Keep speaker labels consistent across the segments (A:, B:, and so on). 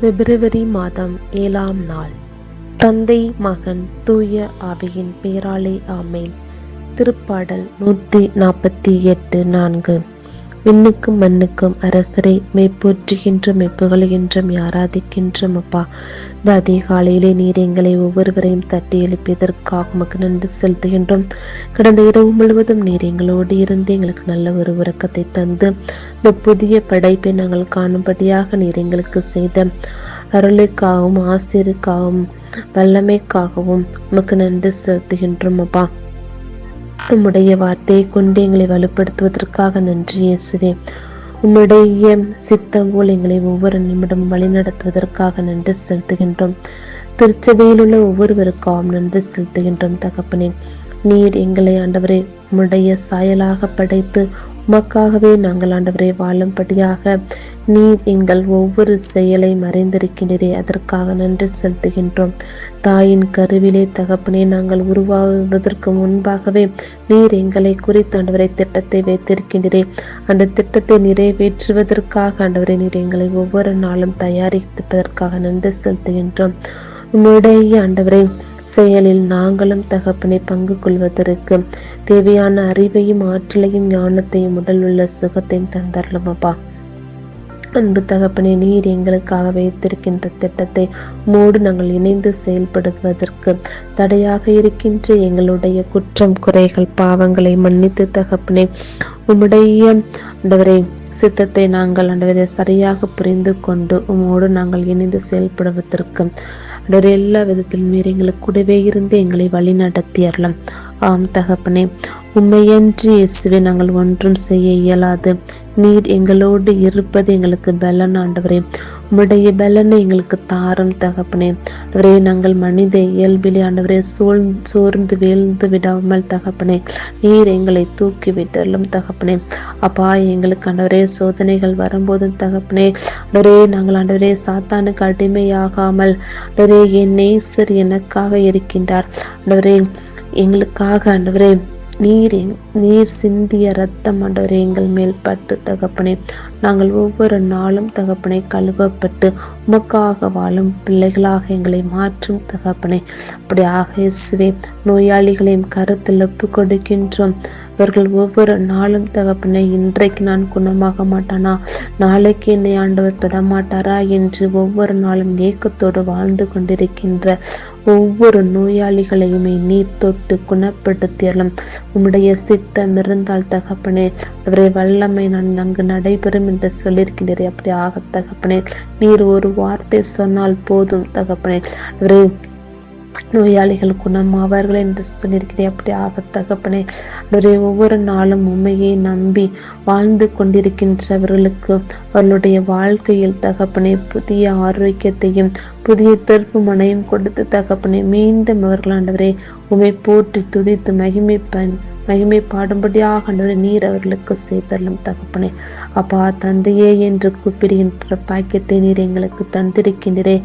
A: பிப்ரவரி மாதம் ஏழாம் நாள். தந்தை மகன் தூய ஆவியின் பேராலே ஆமேன். திருப்பாடல் நூற்றி நாற்பத்தி எட்டு நான்கு. விண்ணுக்கும் மண்ணுக்கும் அரசரை மெய்ப்போற்றுகின்ற என்றும் ஆராதிக்கின்றோம் அப்பா இந்த அதிகாலையிலே நீர் எங்களை ஒவ்வொருவரையும் தட்டி எழுப்பியதற்காக உமக்கு நன்றி செலுத்துகின்றோம். கடந்த இரவு முழுவதும் நீர் எங்களோடு இருந்து எங்களுக்கு நல்ல ஒரு உறக்கத்தை தந்து இந்த புதிய படைப்பை நாங்கள் காணும்படியாக நீர் எங்களுக்கு செய்த அருளுக்காகவும் ஆசிரியருக்காகவும் வல்லமைக்காகவும் உமக்கு நன்றி செலுத்துகின்றோம் அப்பா. உம்முடைய வார்த்தையை கொண்டு எங்களை வலுப்படுத்துவதற்காக நன்றி இயேசுவே. உம்முடைய சித்தம் போல் எங்களை ஒவ்வொரு நிமிடம் வழிநடத்துவதற்காக நன்றி செலுத்துகின்றோம். திருச்சபையில் உள்ள ஒவ்வொருவருக்கும் நன்றி செலுத்துகின்றோம் தகப்பனே. நீர் எங்களை ஆண்டவரை உம்முடைய சாயலாக படைத்து உமக்காகவே நாங்கள் ஆண்டவரை வாழும்படியாக நீர் எங்கள் ஒவ்வொரு செயலை மறைந்திருக்கின்றே அதற்காக நன்றி செலுத்துகின்றோம். தாயின் கருவிலே தகப்பனே நாங்கள் உருவாவதற்கு முன்பாகவே நீர் எங்களை குறித்து ஆண்டவரை திட்டத்தை வைத்திருக்கின்றே அந்த திட்டத்தை நிறைவேற்றுவதற்காக ஆண்டவரை நீர் எங்களை ஒவ்வொரு நாளும் தயாரிப்பதற்காக நன்றி செலுத்துகின்றோம். உம்முடைய ஆண்டவரை செயலில் நாங்களும் தகப்பனை பங்கு கொள்வதற்கு தேவையான அறிவையும் ஆற்றலையும் ஞானத்தையும் உடல் உள்ள சுகத்தையும் தந்தரலாம் அப்பா. அன்பு தகப்பனே நீர் எங்களுக்காக வைத்திருக்கின்ற திட்டத்தை மூடு நாங்கள் இணைந்து செயல்படுவதற்கு தடையாக இருக்கின்ற எங்களுடைய குற்றம் குறைகள் பாவங்களை மன்னித்து தகப்பனே உம்முடைய ஆண்டவரை சித்தத்தை நாங்கள் ஆண்டவரை சரியாக புரிந்து கொண்டு உம்மோடு நாங்கள் இணைந்து செயல்படுவதற்கு அடர் எல்லா விதத்திலும் நீர் எங்களுக்கு கூடவே இருந்து எங்களை வழி நடத்தியறலாம் ஆம் தகப்பனே உண்மையன்றி இயேசுவை நாங்கள் ஒன்றும் செய்ய இயலாது. நீர் எங்களோடு இருப்பது எங்களுக்கு பலன் ஆண்டவரே. உம்முடைய பலனை எங்களுக்கு தாரும் தகப்பனே. ஆண்டவரே நாங்கள் மனித இயல்பிலே ஆண்டவரே சூழ் சோர்ந்து வீழ்ந்து விடாமல் தகப்பனே நீர் எங்களை தூக்கி விட்டலும் தகப்பனே. அப்பா எங்களுக்கு ஆண்டவரே சோதனைகள் வரும்போதும் தகப்பனே ஆண்டவரே நாங்கள் ஆண்டவரே சாத்தானுக்கு அடிமையாகாமல் ஆண்டவரே என் நேசர் எனக்காக இருக்கின்றார். ஆண்டவரே எங்களுக்காக ஆண்டவரே நீரே நீர் சிந்திய இரத்த ஆண்டவரே எங்கள் மேல் பட்டு தகப்பனே நாங்கள் ஒவ்வொரு நாளும் தகப்பனை கழுவப்பட்டு உமக்காக வாழும் பிள்ளைகளாக எங்களை மாற்றும் தகப்பனை. அப்படியாக இயேசுவே நோயாளிகளையும் கருத்தில் ஒப்பு கொடுக்கின்றோம். இவர்கள் ஒவ்வொரு நாளும் தகப்பனை இன்றைக்கு நான் குணமாக மாட்டானா? நாளைக்கு என்னை ஆண்டவர் தொடமாட்டாரா என்று ஒவ்வொரு நாளும் ஏக்கத்தோடு வாழ்ந்து கொண்டிருக்கின்ற ஒவ்வொரு நோயாளிகளையுமே நீர் தொட்டு குணப்படுத்தியலும் உம்முடைய சித்தம் இருந்தால் தகப்பனே அவரை வல்லமை நான் அங்கு நடைபெறும் என்று சொல்லியிருக்கின்றேன் அப்படி ஆக தகப்பனே நீர் ஒரு வார்த்தை சொன்னால் போதும் தகப்பனே. அவரை நோயாளிகள் குணமாவார்கள் என்று சொல்லியிருக்கிறேன். அப்படி ஆக தகப்பனே அவரை ஒவ்வொரு நாளும் உண்மையை நம்பி வாழ்ந்து கொண்டிருக்கின்றவர்களுக்கு அவர்களுடைய வாழ்க்கையில் தகப்பனே புதிய ஆரோக்கியத்தையும் புதிய திருப்பு மனையும் கொடுத்து தகப்பனே மீண்டும் அவர்கள் ஆண்டவரை உமை போற்றி துதித்து மகிமை பண் மகிமை பாடும்படியாக நீர் அவர்களுக்கு சேர்த்தரலும் தகப்பனே. அப்பா தந்தையே என்று கூப்பிடுகின்ற பாக்கியத்தை நீர் எங்களுக்கு தந்திருக்கின்றே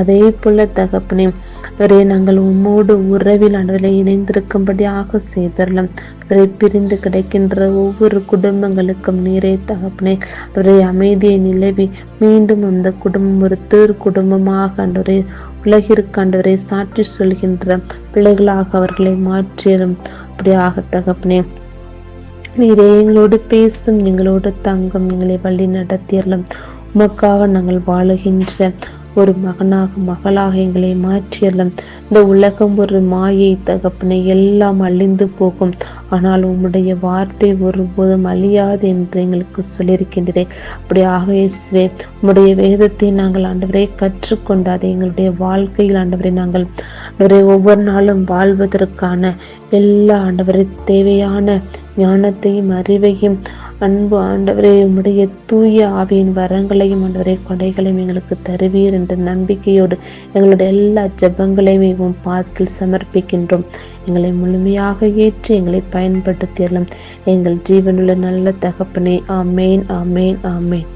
A: அதே போல தகப்பனே அவரே நாங்கள் உம்மோடு உறவில் ஆண்டவரை இணைந்திருக்கும்படியாக செய்தரலாம் அவரை பிரிந்து கிடைக்கின்ற ஒவ்வொரு குடும்பங்களுக்கும் நீரே தகப்பனே. அவரை அமைதியை நிலவி மீண்டும் அந்த குடும்பம் ஒரு தேர் குடும்பமாக ஆண்டவரை உலகிற்கு ஆண்டவரை சாற்றி சொல்கின்ற பிள்ளைகளாக அவர்களை மாற்றியதும் அப்படியாக தகப்பனே. நீரே எங்களோடு பேசும் எங்களோடு தங்கும் எங்களை வழி நடத்தியறலாம் உமக்காக நாங்கள் வாழுகின்ற ஒரு மகனாக மகளாக எங்களை மாற்றியறலாம் இந்த உலகம் ஒரு மாயை தகப்பனை எல்லாம் அழிந்து போகும். ஆனால் உம்முடைய வார்த்தை ஒருபோதும் அழியாது என்று எங்களுக்கு சொல்லியிருக்கின்றேன் அப்படியாக இயேசுவே உம்முடைய வேதத்தை நாங்கள் ஆண்டவரை கற்றுக்கொண்டு அதை எங்களுடைய வாழ்க்கையில் ஆண்டவரை நாங்கள் ஆண்டவரை ஒவ்வொரு நாளும் வாழ்வதற்கான எல்லா ஆண்டவரை தேவையான ஞானத்தையும் அறிவையும் அன்பு ஆண்டவரே உம்முடைய தூய ஆவியின் வரங்களையும் ஆண்டவரே கொடைகளையும் எங்களுக்கு தருவீர் என்ற நம்பிக்கையோடு எங்களுடைய எல்லா ஜெபங்களையும் பார்த்து பாத்தில் சமர்ப்பிக்கின்றோம். எங்களை முழுமையாக ஏற்றி எங்களை பயன்படுத்தியலாம் எங்கள் ஜீவனுள்ள நல்ல தகப்பனே ஆமேன் ஆமேன் ஆமேன்.